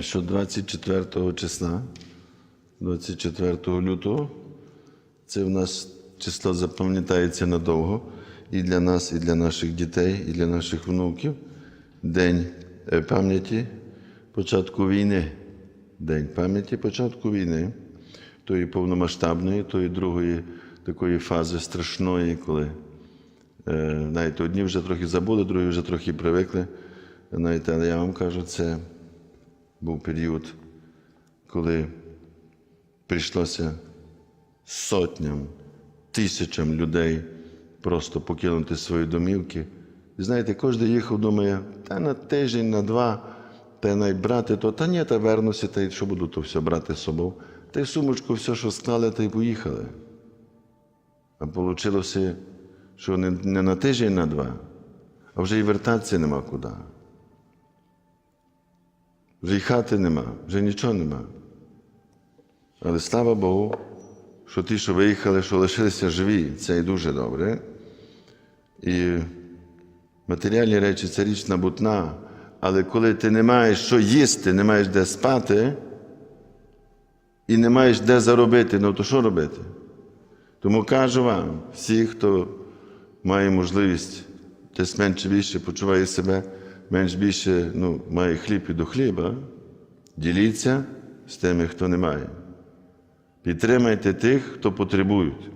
що 24 числа, 24 лютого, це в нас число запам'ятається надовго і для нас, і для наших дітей, і для наших внуків. День е, пам'яті початку війни. День пам'яті початку війни, тої повномасштабної, тої другої такої фази страшної, коли Е, Знаєте, одні вже трохи забули, другі вже трохи привикли. Знаєте, але я вам кажу, це був період, коли прийшлося сотням, тисячам людей просто покинути свої домівки. І знаєте, кожен їхав, думає, та на тиждень, на два, та найбрати то, та ні, та вернуся, та й що буду то все брати з собою. Та й сумочку, все, що склали, та й поїхали. А вийшло, що не на тиждень, на два, а вже і вертатися нема куди. Вже й хати нема, вже нічого нема. Але слава Богу, що ті, що виїхали, що лишилися живі, це і дуже добре. І матеріальні речі це річ набутна, але коли ти не маєш що їсти, не маєш де спати і не маєш де заробити, ну то що робити? Тому кажу вам, всі, хто має можливість десь менше більше почуває себе, менш більше ну, має хліб і до хліба, діліться з тими, хто не має. Підтримайте тих, хто потребують.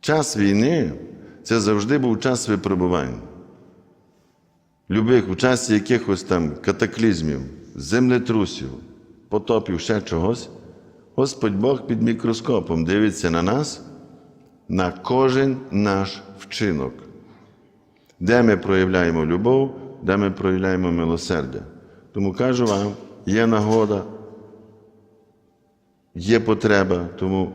Час війни це завжди був час випробувань. Любих у часі якихось там катаклізмів, землетрусів, потопів, ще чогось, Господь Бог під мікроскопом дивиться на нас, на кожен наш вчинок, де ми проявляємо любов, де ми проявляємо милосердя. Тому кажу вам, є нагода, є потреба, тому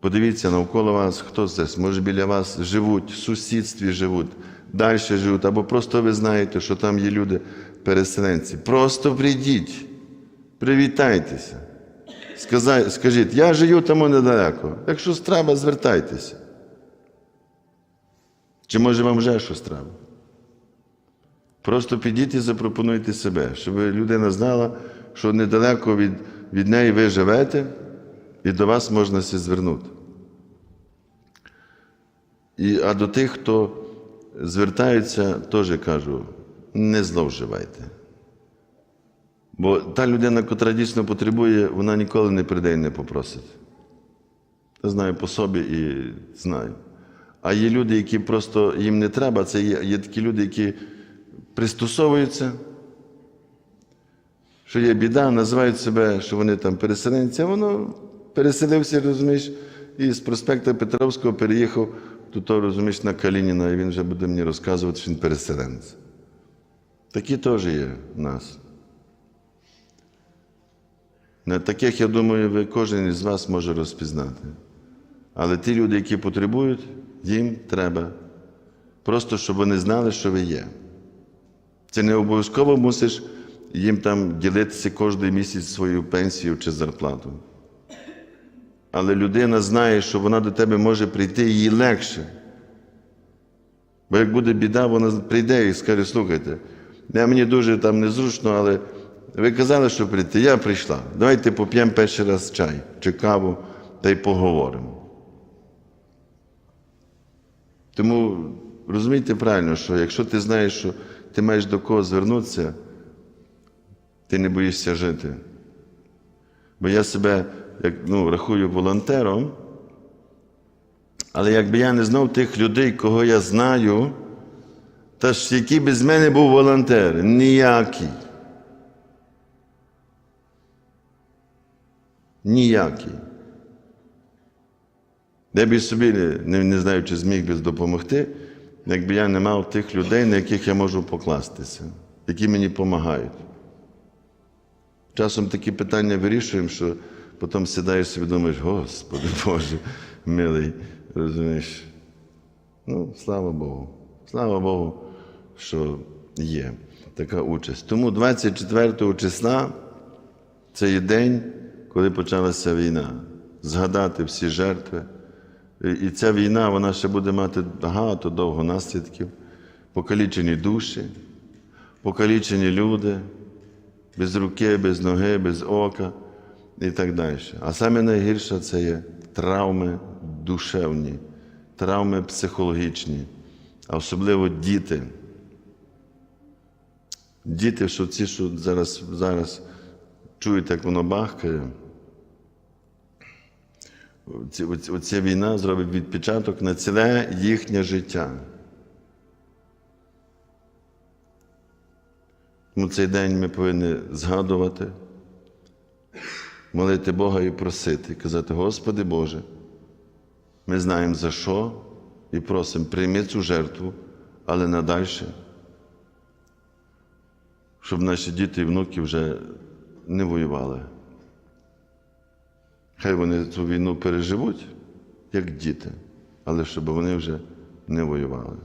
подивіться навколо вас, хто здесь, може біля вас живуть, в сусідстві живуть, далі живуть, або просто ви знаєте, що там є люди переселенці. Просто прийдіть, привітайтеся. Скажіть, я живу тому недалеко. Якщо треба, звертайтеся. Чи може вам вже щось треба? Просто підіть і запропонуйте себе, щоб людина знала, що недалеко від, від неї ви живете, і до вас можна звернути. І, а до тих, хто звертаються, теж кажу, не зловживайте. Бо та людина, яка дійсно потребує, вона ніколи не прийде і не попросить. Я знаю по собі і знаю. А є люди, які просто їм не треба, це є, є такі люди, які пристосовуються, що є біда, називають себе, що вони там переселенці, а воно переселився, розумієш, і з проспекту Петровського переїхав до того, розумієш, на Калініна, і він вже буде мені розказувати, що він переселенець. Такі теж є в нас. Не таких, я думаю, ви кожен із вас може розпізнати. Але ті люди, які потребують, їм треба. Просто щоб вони знали, що ви є. Це не обов'язково мусиш їм там ділитися кожен місяць свою пенсію чи зарплату. Але людина знає, що вона до тебе може прийти їй легше. Бо як буде біда, вона прийде і скаже, слухайте, я мені дуже там незручно, але ви казали, що прийти, я прийшла. Давайте поп'ємо перший раз чай чи каву та й поговоримо. Тому розумійте правильно, що якщо ти знаєш, що ти маєш до кого звернутися, ти не боїшся жити. Бо я себе як, ну, рахую волонтером, але якби я не знав тих людей, кого я знаю, та ж який без мене був волонтер, ніякий. Ніякий. Я б і собі не, не знаю, чи зміг би допомогти, якби я не мав тих людей, на яких я можу покластися, які мені допомагають. Часом такі питання вирішуємо, що потім сідаєш собі думаєш, Господи Боже, милий, розумієш. Ну, слава Богу. Слава Богу, що є така участь. Тому 24 числа це є день, коли почалася війна. Згадати всі жертви. І ця війна вона ще буде мати багато довго наслідків, покалічені душі, покалічені люди, без руки, без ноги, без ока і так далі. А саме найгірше це є травми душевні, травми психологічні, а особливо діти. Діти, що ці, що зараз, зараз чують, як воно бахкає. Оця війна зробить відпечаток на ціле їхнє життя. Тому цей день ми повинні згадувати, молити Бога і просити, казати, Господи Боже, ми знаємо за що і просимо, прийми цю жертву, але надальше, щоб наші діти і внуки вже не воювали. Хай вони цю війну переживуть, як діти, але щоб вони вже не воювали.